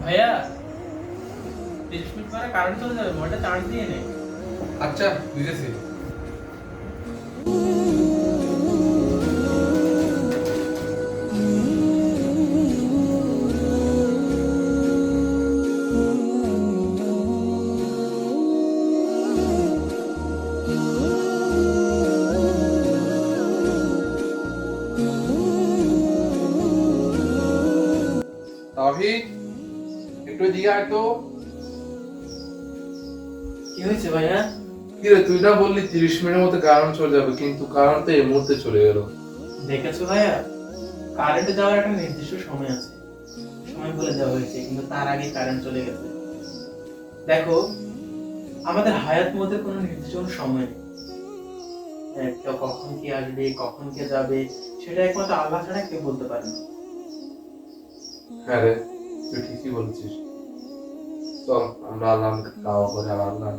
ভাইয়া তিরিশ মিনিট পরে কারেন্ট চলে যাবে মোবাইলটা চার্জ দিয়ে আচ্ছা বুঝেছি একটু এদিকে আয় তো। কি হয়েছে ভাইয়া? কিরে তুই না বললি তিরিশ মিনিটের মধ্যে কারণ চলে যাবে কিন্তু কারণ তো এই মুহূর্তে চলে গেল। দেখেছ ভাইয়া? কারেন্টে যাওয়ার একটা নির্দিষ্ট সময় আছে। সময় বলে দেওয়া হয়েছে কিন্তু তার আগে কারেন্ট চলে গেছে। দেখো আমাদের হায়াত মধ্যে কোনো নির্দিষ্ট সময় নেই। কখন কি আসবে কখন কে যাবে সেটা একমাত্র আল্লাহ ছাড়া কেউ বলতে পারে না। হ্যাঁ রে। তুই ঠিকই বলছিস চল আমরা আল্লাহ দাওয়া করে আল্লাহ।